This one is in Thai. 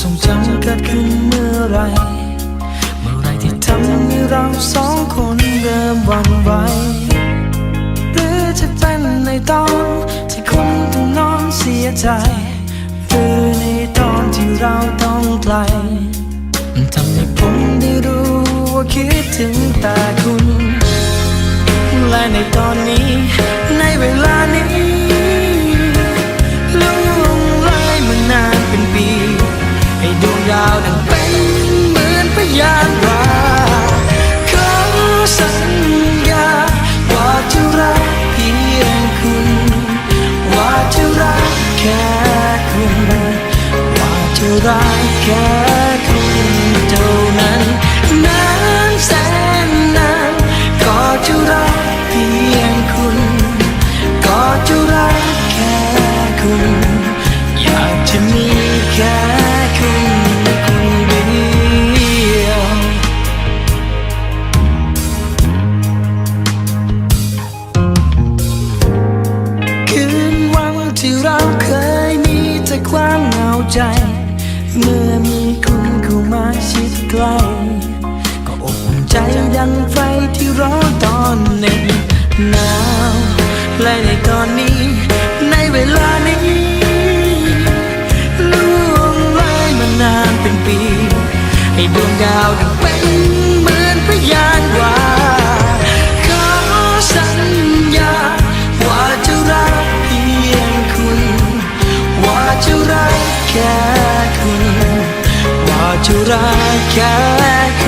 ทรงจำเกิดขึ้นเมื่อไรเมื่อไรที่ทำให้เราสองคนเริ่มวันไหวหรือจะเป็นในตอนที่คุณต้องนอนเสียใจหรือในตอนที่เราต้องไกลทำให้ผมได้รู้ว่าคิดถึงแต่คุณ ให้ดาวดังเป็นเหมือนพยานว่าขอสัญญาว่าจะรักเพียงคุณ ว่าจะรักแค่คุณ ว่าจะรักแค่ ใจ เมื่อมีคุณเข้ามาชิดใกล้ ก็อบอุ่นใจดังไฟ จะรักแค่